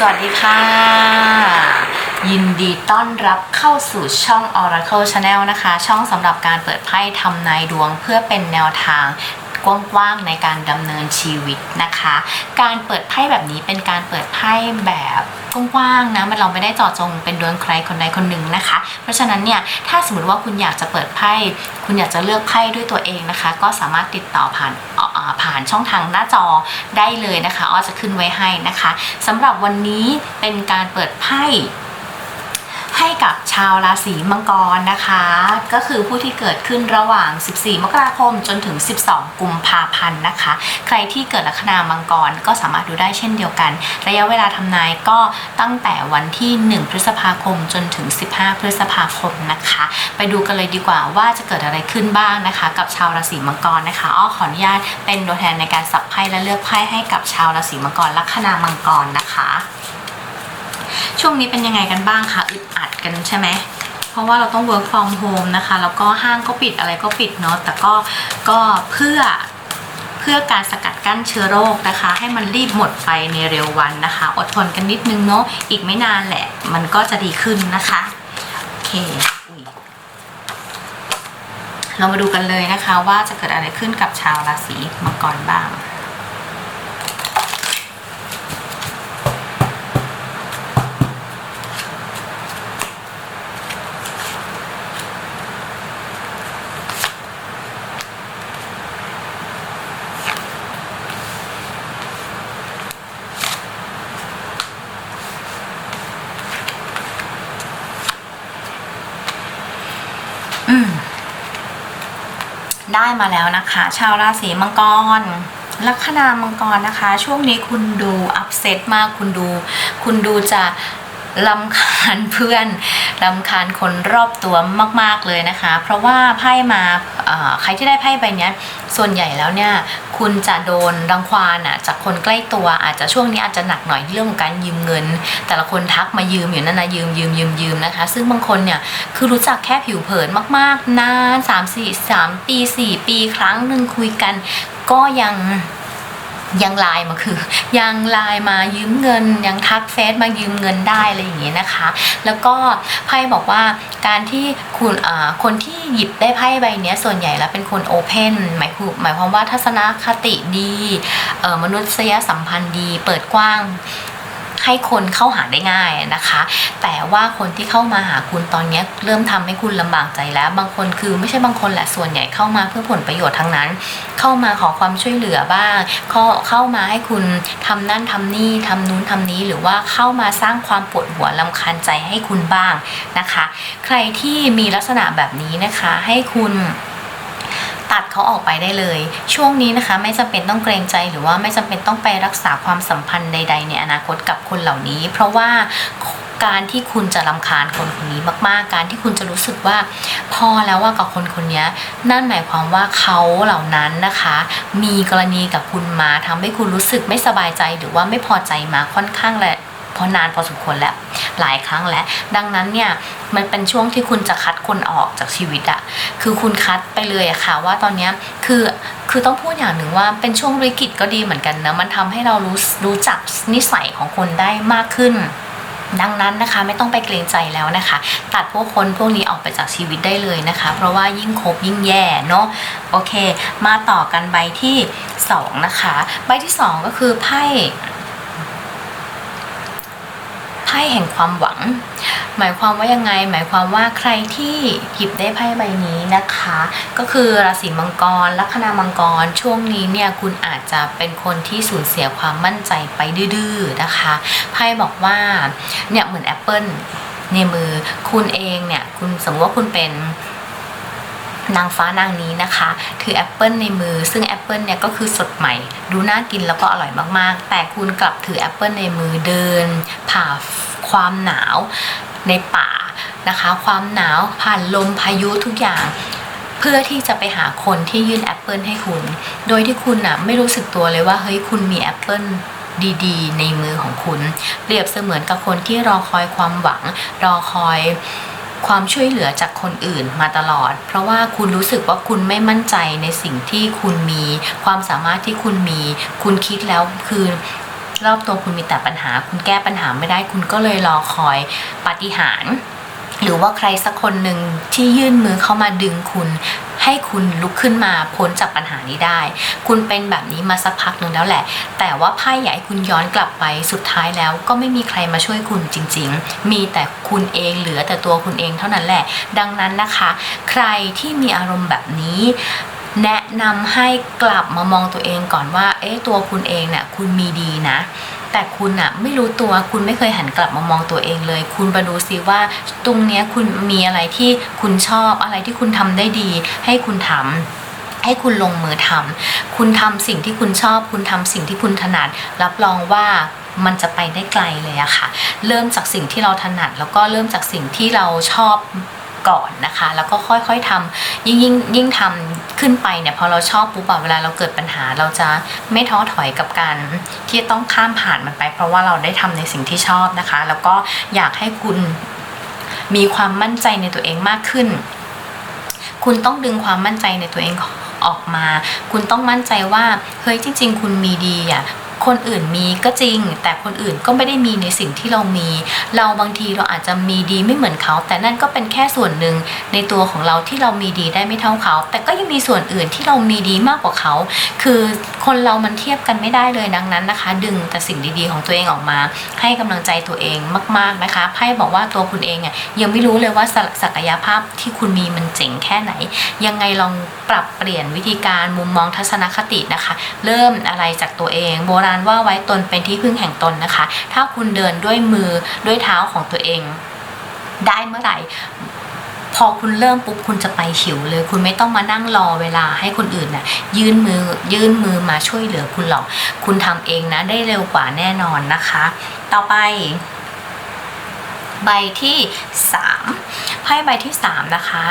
สวัสดีค่ะ ยินดีต้อนรับเข้าสู่ช่อง Oracle Channel นะคะ ช่องสำหรับการเปิดไพ่ทำนายดวงเพื่อเป็นแนวทางกว้างๆในการดำเนินชีวิตนะคะ การเปิดไพ่แบบนี้เป็นการเปิดไพ่แบบกว้างๆนะมันเราไม่ได้เจาะจงเป็นดวงใครคนใดคนหนึ่งนะคะ เพราะฉะนั้นเนี่ยถ้าสมมติว่าคุณอยากจะเปิดไพ่คุณอยากจะเลือกไพ่ด้วยตัวเองนะคะ ก็สามารถติดต่อผ่าน ผ่านช่องทางหน้าจอได้เลยนะคะอ้อจะขึ้นไว้ให้นะคะสำหรับวันนี้เป็นการเปิดไพ่ กับชาวราศีมังกรนะคะ ก็คือผู้ที่เกิดขึ้นระหว่าง 14 มกราคมจนถึง 12 กุมภาพันธ์นะคะ ใครที่เกิดลัคนามังกรก็สามารถดูได้เช่นเดียวกัน ระยะเวลาทำนายก็ตั้งแต่วันที่ 1 พฤษภาคมจนถึง 15 พฤษภาคมนะคะ ไปดูกันเลยดีกว่าว่าจะเกิดอะไรขึ้นบ้างนะคะ กับชาวราศีมังกรนะคะอ้อขออนุญาตเป็นตัวแทนในการสับไพ่และเลือกไพ่ให้กับชาวราศีมังกรลัคนามังกรนะคะ ช่วงนี้เป็นยังไงกันบ้างคะอึดอัด กันใช่ไหมเพราะว่าเราต้อง work from home นะคะ แล้วก็ห้างก็ปิดอะไรก็ปิดเนาะแต่ก็ก็เพื่อเพื่อการสกัดกั้นเชื้อโรคนะคะ ให้มันรีบหมดไปในเร็ววันนะคะ อดทนกันนิดนึงเนาะอีกไม่นานแหละ มันก็จะดีขึ้นนะคะโอเคเรามาดูกันเลยนะคะว่าจะเกิดอะไรขึ้นกับชาวราศีมังกรบ้าง ได้มาแล้วนะคะ ชาวราศีมังกรลัคนามังกรนะคะ ช่วงนี้คุณดูอัพเซตมากคุณดู คุณดูจะ ลำคาญเพื่อนลำคาญคนรอบตัวมาก ๆเลยนะคะ เพราะว่าไพ่มาใครที่ได้ไพ่ใบเนี้ยส่วนใหญ่แล้วเนี่ยคุณจะโดนรังควานอะจากคนใกล้ตัวอาจจะช่วงนี้อาจจะหนักหน่อยเรื่องของการยืมเงิน แต่ละคนทักมายืมอยู่นั่นนะยืมยืมยืมยืมนะคะ ซึ่งบางคนเนี่ยคือรู้จักแค่ผิวเผินมาก ๆนานสามสี่สามปีสี่ปีครั้งหนึ่งคุยกันก็ยัง ยังไลน์มาคือ ยังไลน์มายืมเงิน ยังทักเฟซมายืมเงินได้อะไรอย่างเงี้ยนะคะ แล้วก็ไพ่บอกว่าการที่คุณอ่าคนที่หยิบได้ไพ่ใบนี้ส่วนใหญ่แล้วเป็นคนโอเพนหมายคือหมายความว่าทัศนคติดีมนุษยสัมพันธ์ดี เปิดกว้าง ให้คนเข้าหาได้ง่ายนะคะ แต่ว่าคนที่เข้ามาหาคุณตอนนี้เริ่มทำให้คุณลำบากใจแล้ว บางคนคือไม่ใช่บางคนแหละส่วนใหญ่เข้ามาเพื่อผลประโยชน์ทั้งนั้น เข้ามาขอความช่วยเหลือบ้างเข้าเข้ามาให้คุณทำนั่นทำนี่ทำนู้นทำนี้ หรือว่าเข้ามาสร้างความปวดหัวลำคาญใจให้คุณบ้างนะคะ ใครที่มีลักษณะแบบนี้นะคะให้คุณ ตัดเขาออกไปได้เลย ช่วงนี้นะคะไม่จำเป็นต้องเกรงใจหรือว่าไม่จำเป็นต้องไปรักษาความสัมพันธ์ใด ๆ ในอนาคตกับคนเหล่านี้ เพราะว่าการที่คุณจะรำคาญคนคนนี้มากๆ การที่คุณจะรู้สึกว่า พอแล้วว่ากับคนคนนี้นั่นหมายความว่าเขาเหล่านั้นนะคะ มีกรณีกับคุณมาทำให้คุณรู้สึกไม่สบายใจหรือว่าไม่พอใจมาค่อนข้างและพอนานพอสมควรแล้ว หลายครั้งแล้ว ดังนั้นเนี่ยมันเป็นช่วงที่คุณจะคัดคนออกจากชีวิตอะคือคุณคัดไปเลยอะค่ะว่าตอนนี้คือคือต้องพูดอย่างหนึ่งว่าเป็นช่วงวิกฤตก็ดีเหมือนกันนะมันทำให้เรารู้รู้จักนิสัยของคนได้มากขึ้นดังนั้นนะคะไม่ต้องไปเกรงใจแล้วนะคะ ตัดพวกคนพวกนี้ออกไปจากชีวิตได้เลยนะคะ เพราะว่ายิ่งคบยิ่งแย่เนาะโอเค มาต่อกันใบที่สองนะคะ ใบที่สองก็คือไพ่ พ่แห่งความหวัง หมายความว่ายังไง หมายความว่าใครที่หยิบได้ไพ่ใบนี้นะคะ ก็คือราศีมังกร ลัคนามังกร ช่วงนี้เนี่ยคุณอาจจะเป็นคนที่สูญเสียความมั่นใจไปดื้อๆนะคะ ไพ่บอกว่าเนี่ยเหมือนแอปเปิลในมือคุณเองเนี่ยคุณสมมติว่าคุณเป็น นางฟ้านางนี้นะคะ ถือแอปเปิลในมือ ซึ่งแอปเปิลเนี่ยก็คือสดใหม่ ดูน่ากินแล้วก็อร่อยมากๆ แต่คุณกลับถือแอปเปิลในมือเดิน ผ่าความหนาวในป่านะคะ ความหนาวผ่านลมพายุทุกอย่างเพื่อที่จะไปหาคนที่ยื่นแอปเปิลให้คุณ โดยที่คุณน่ะไม่รู้สึกตัวเลยว่าเฮ้ยคุณมีแอปเปิลดีๆ ในมือของคุณ เปรียบเสมือนกับคนที่รอคอยความหวัง รอคอย ความช่วยเหลือจากคนอื่นมาตลอด เพราะว่าคุณรู้สึกว่าคุณไม่มั่นใจในสิ่งที่คุณมี ความสามารถที่คุณมี คุณคิดแล้วคือรอบตัวคุณมีแต่ปัญหา คุณแก้ปัญหาไม่ได้ คุณก็เลยรอคอยปาฏิหาริย์ หรือว่าใครสักคนหนึ่งที่ยื่นมือเข้ามาดึงคุณ ให้คุณลุกขึ้นมาพ้นจากปัญหานี้ได้ คุณเป็นแบบนี้มาสักพักหนึ่งแล้วแหละ แต่ว่าไพ่ให้คุณย้อนกลับไปสุดท้ายแล้ว ก็ไม่มีใครมาช่วยคุณจริง ๆ มีแต่คุณเองเหลือแต่ตัวคุณเองเท่านั้นแหละ ดังนั้นนะคะ ใครที่มีอารมณ์แบบนี้แนะนำให้กลับมามองตัวเองก่อนว่า เอ๊ะ ตัวคุณเองเนี่ยคุณมีดีนะ แต่คุณอะไม่รู้ตัวคุณไม่เคยหันกลับมามองตัวเองเลย คุณมาดูซิว่า ตรงเนี้ยคุณมีอะไรที่คุณชอบอะไรที่คุณทำได้ดี ให้คุณทำให้คุณลงมือทำคุณทำสิ่งที่คุณชอบ คุณทำสิ่งที่คุณถนัด รับรองว่ามันจะไปได้ไกลเลยอะค่ะ เริ่มจากสิ่งที่เราถนัด แล้วก็เริ่มจากสิ่งที่เราชอบก่อนนะคะ แล้วก็ค่อยๆทำยิ่งยิ่งยิ่งทำ ขึ้นไปเนี่ยพอเราชอบปุ๊บเวลาเราเกิดปัญหาเราจะไม่ท้อถอยกับการที่ต้องข้ามผ่านมันไป เพราะว่าเราได้ทำในสิ่งที่ชอบนะคะ แล้วก็อยากให้คุณมีความมั่นใจในตัวเองมากขึ้น คุณต้องดึงความมั่นใจในตัวเองออกมา คุณต้องมั่นใจว่า เฮ้ยจริง ๆ คุณมีดีอะ คนอื่นมีก็จริง แต่คนอื่นก็ไม่ได้มีในสิ่งที่เรามี เราบางทีเราอาจจะมีดีไม่เหมือนเขา แต่นั่นก็เป็นแค่ส่วนหนึ่งในตัวของเราที่เรามีดีได้ไม่เท่าเขา แต่ก็ยังมีส่วนอื่นที่เรามีดีมากกว่าเขา คือคนเรามันเทียบกันไม่ได้เลยดังนั้นนะคะ ดึงแต่สิ่งดีๆของตัวเองออกมา ให้กำลังใจตัวเองมาก ๆนะคะไพ่บอกว่าตัวคุณเองอะยังไม่รู้เลยว่าศัศักยภาพที่คุณมีมันเจ๋งแค่ไหน ยังไงลองปรับเปลี่ยนวิธีการมุมมองทัศนคตินะคะ เริ่มอะไรจากตัวเองโบราณว่าไว้ตนเป็นที่พึ่งแห่งตนนะคะ ถ้าคุณเดินด้วยมือด้วยเท้าของตัวเอง ได้เมื่อไหร่พอคุณเริ่มปุ๊บคุณจะไปฉิวเลย คุณไม่ต้องมานั่งรอเวลาให้คนอื่นน่ะยื่นมือยื่นมือมาช่วยเหลือคุณหรอก คุณทำเองนะได้เร็วกว่าแน่นอนนะคะ ต่อไป ใบที่สามไพ่ใบที่สามนะคะ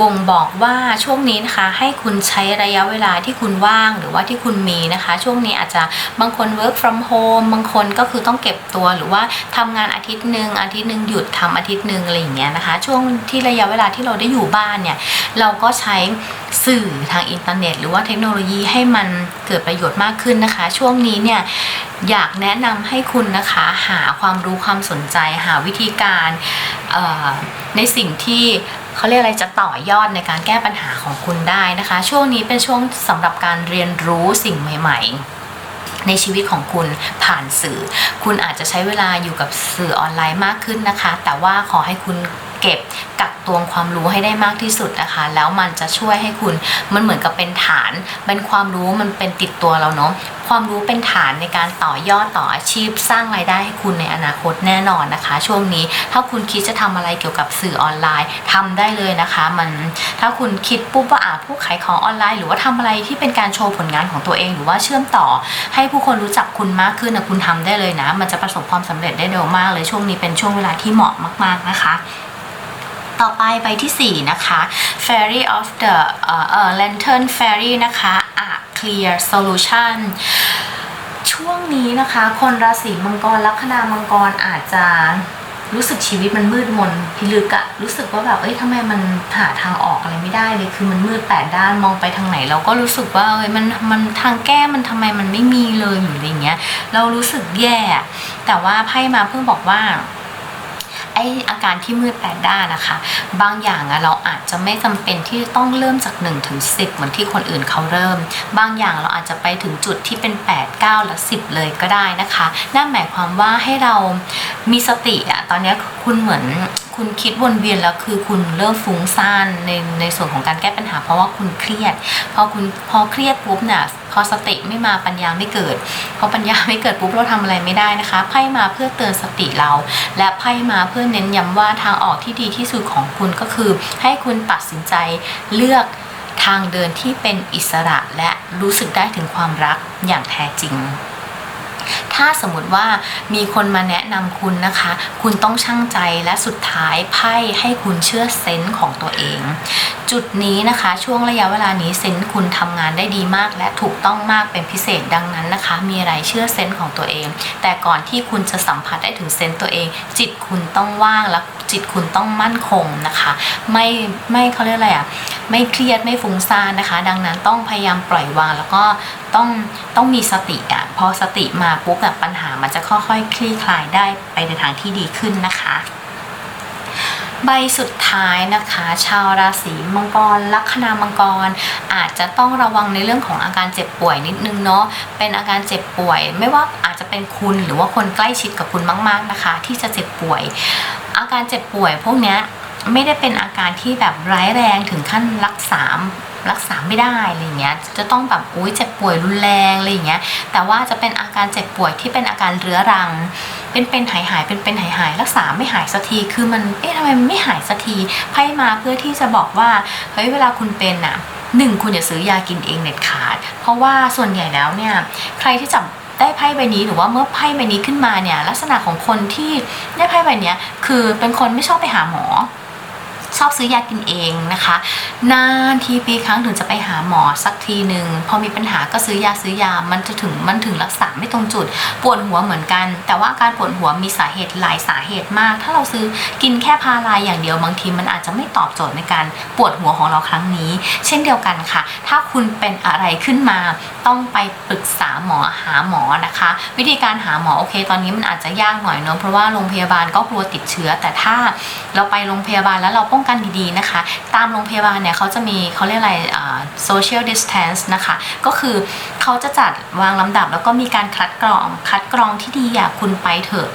บ่งบอกว่าช่วงนี้นะคะให้คุณใช้ระยะเวลาที่คุณว่างหรือว่าที่คุณมีนะคะ ช่วงนี้อาจจะบางคน work from home บางคนก็คือต้องเก็บตัวหรือว่าทำงานอาทิตย์หนึ่งอาทิตย์หนึ่งหยุดทำอาทิตย์หนึ่งอะไรอย่างเงี้ยนะคะ ช่วงที่ระยะเวลาที่เราได้อยู่บ้านเนี่ยเราก็ใช้สื่อทางอินเทอร์เน็ต หรือว่าเทคโนโลยีให้มันเกิดประโยชน์มากขึ้นนะคะ ช่วงนี้เนี่ยอยากแนะนำให้คุณนะคะหาความรู้ความสนใจหาวิธีการในสิ่งที่ เขาเรียกอะไรจะต่อยอดในการแก้ปัญหาของคุณได้นะคะ ช่วงนี้เป็นช่วงสำหรับการเรียนรู้สิ่งใหม่ ๆในชีวิตของคุณผ่านสื่อ คุณอาจจะใช้เวลาอยู่กับสื่อออนไลน์มากขึ้นนะคะ แต่ว่าขอให้คุณ เก็บกักตวงความรู้ให้ได้มากที่สุดนะคะ แล้วมันจะช่วยให้คุณมันเหมือนกับเป็นฐานเป็นความรู้มันเป็นติดตัวเราเนาะความรู้เป็นฐานในการต่อยอดต่ออาชีพ สร้างรายได้ให้คุณในอนาคตแน่นอนนะคะ ช่วงนี้ถ้าคุณคิดจะทำอะไรเกี่ยวกับสื่อออนไลน์ทำได้เลยนะคะ มันถ้าคุณคิดปุ๊บว่าอาผู้ขายของออนไลน์ หรือว่าทำอะไรที่เป็นการโชว์ผลงานของตัวเอง หรือว่าเชื่อมต่อ ให้ผู้คนรู้จักคุณมากขึ้นนะคุณทำได้เลยนะ มันจะประสบความสำเร็จได้เร็วมากเลยช่วงนี้เป็นช่วงเวลาที่เหมาะมาก ๆนะคะ ต่อไปใบที่ 4 นะคะ Fairy of the เอ่อเอ่อ Lantern Fairy นะคะ A Clear Solution ช่วงนี้นะคะ คนราศีมังกรลัคนามังกรอาจจะรู้สึกชีวิตมันมืดมนพิลึกอะรู้สึกว่าแบบเอ้ยทำไมมันหาทางออกอะไรไม่ได้เลยคือมันมืดแปดด้านมองไปทางไหน เราก็รู้สึกว่าเอ้ยมันมันทางแก้มันทำไมมันไม่มีเลยอยู่อะไรเงี้ย เรารู้สึกแย่ แต่ว่าไพ่มาเพิ่งบอกว่า ไออาการที่มืดแปดด้านนะคะ บางอย่างอะเราอาจจะไม่จำเป็นที่ต้องเริ่มจาก1ถึง10 เหมือนที่คนอื่นเขาเริ่ม บางอย่างเราอาจจะไปถึงจุดที่เป็น 8 9 และ 10 เลยก็ได้นะคะ นั่นหมายความว่าให้เรามีสติอะตอนนี้คุณเหมือนคุณคิดวนเวียนแล้วคือคุณเริ่มฟุ้งซ่านในในส่วนของการแก้ปัญหา เพราะว่าคุณเครียดพอคุณพอเครียดปุ๊บเนี่ย พอสติไม่มาปัญญาไม่เกิดพอปัญญาไม่เกิดปุ๊บเราทำอะไรไม่ได้นะคะไพ่มาเพื่อเตือนสติเรา และไพ่มาเพื่อเน้นย้ำว่าทางออกที่ดีที่สุดของคุณก็คือ ให้คุณตัดสินใจเลือกทางเดินที่เป็นอิสระและรู้สึกได้ถึงความรักอย่างแท้จริง ถ้าสมมติว่ามีคนมาแนะนำคุณนะคะ คุณต้องชั่งใจและสุดท้ายไพ่ให้คุณเชื่อเซนส์ของตัวเอง จุดนี้นะคะช่วงระยะเวลานี้เซนส์คุณทำงานได้ดีมาก และถูกต้องมากเป็นพิเศษดังนั้นนะคะ มีอะไรเชื่อเซนส์ของตัวเอง แต่ก่อนที่คุณจะสัมผัสได้ถึงเซนส์ตัวเอง จิตคุณต้องว่างและจิตคุณต้องมั่นคงนะคะ ไม่ไม่เขาเรียกอะไรอะ่ะไม่เครียดไม่ฟุ้งซ่านนะคะ ดังนั้นต้องพยายามปล่อยวางแล้วก็ต้องต้องมีสติอะพอสติมาปุ๊บแบปัญหามันจะค่อยๆ คลี่คลายได้ไปในทางที่ดีขึ้นนะคะ ใบสุดท้ายนะคะ ชาวราศีมังกร ลัคนามังกร อาจจะต้องระวังในเรื่องของอาการเจ็บป่วยนิดนึงเนาะเป็นอาการเจ็บป่วย ไม่ว่าอาจจะเป็นคุณหรือว่าคนใกล้ชิดกับคุณมากๆนะคะ ที่จะเจ็บป่วย อาการเจ็บป่วยพวกนี้ไม่ได้เป็นอาการที่แบบร้ายแรงถึงขั้นรักษา รักษาไม่ได้อะไรเงี้ยจะต้องแบบอุ้ยเจ็บป่วยรุนแรงอะไรเงี้ยแต่ว่าจะเป็นอาการเจ็บป่วยที่เป็นอาการเรื้อรัง เป็นเป็นหายหายเป็นเป็นหายหายรักษาไม่หายสักทีคือมันเอ๊ะทำไมมันไม่หายสักทีไพ่มาเพื่อที่จะบอกว่าเฮ้ยเวลาคุณเป็นอะหนึ่งคุณอย่าซื้อยากินเองเด็ดขาด เพราะว่าส่วนใหญ่แล้วเนี่ยใครที่จับได้ไพ่ใบนี้หรือว่าเมื่อไพ่ใบนี้ขึ้นมาเนี่ยลักษณะของคนที่ได้ไพ่ใบนี้คือเป็นคนไม่ชอบไปหาหมอ ชอบซื้อยากินเองนะคะ นานทีปีครั้งถึงจะไปหาหมอสักทีหนึ่งพอมีปัญหาก็ซื้อยาซื้อยามันจะถึงมันถึงรักษาไม่ตรงจุด ปวดหัวเหมือนกัน แต่ว่าการปวดหัวมีสาเหตุหลายสาเหตุมาก ถ้าเราซื้อกินแค่พาราอย่างเดียวบางทีมันอาจจะไม่ตอบโจทย์ในการปวดหัวของเราครั้งนี้ เช่นเดียวกันค่ะ ถ้าคุณเป็นอะไรขึ้นมาต้องไปปรึกษาหมอหาหมอนะคะ วิธีการหาหมอโอเค ตอนนี้มันอาจจะยากหน่อยเนาะเพราะว่าโรงพยาบาลก็กลัวติดเชื้อ แต่ถ้าเราไปโรงพยาบาลแล้วเราป้องกันดีๆนะคะ ตามโรงพยาบาลเนี่ยเขาจะมีเขาเรียกอะไรอ่า social distance นะคะ ก็คือเขาจะจัดวางลำดับแล้วก็มีการคัดกรอง คัดกรองที่ดีอะคุณไปเถอะ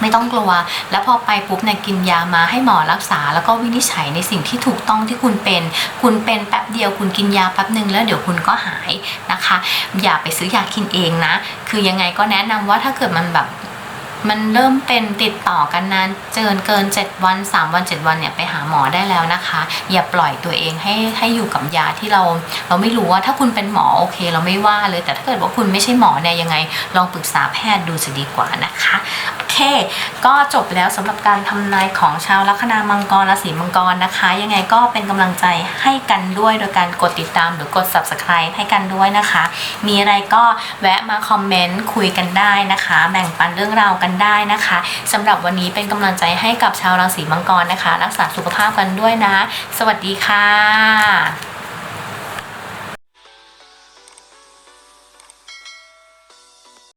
ไม่ต้องกลัว แล้วพอไปปุ๊บเนี่ยกินยามาให้หมอรักษา แล้วก็วินิจฉัยในสิ่งที่ถูกต้องที่คุณเป็น คุณเป็นแป๊บเดียวคุณกินยาแป๊บหนึ่งแล้วเดี๋ยวคุณก็หายนะคะ อย่าไปซื้อยากินเองนะ คือยังไงก็แนะนำว่าถ้าเกิดมันแบบ มันเริ่มเป็นติดต่อกันนานเจินเกิน 7 วัน 3 วัน 7 วันเนี่ยไปหาหมอได้แล้วนะคะ อย่าปล่อยตัวเองให้ให้อยู่กับยาที่เรา เราไม่รู้ว่าถ้าคุณเป็นหมอโอเค เราไม่ว่าเลยแต่ถ้าเกิดว่าคุณไม่ใช่หมอเนี่ยยังไง ลองปรึกษาแพทย์ดูจะดีกว่านะคะ เค ก็จบแล้วสำหรับการทำนายของชาวลัคนามังกรราศีมังกรนะคะ ยังไงก็เป็นกำลังใจให้กันด้วยโดยการกดติดตามหรือกด subscribe ให้กันด้วยนะคะ มีอะไรก็แวะมาคอมเมนต์คุยกันได้นะคะ แบ่งปันเรื่องราวกันได้นะคะสำหรับวันนี้เป็นกำลังใจให้กับชาวราศีมังกรนะคะ รักษาสุขภาพกันด้วยนะ สวัสดีค่ะ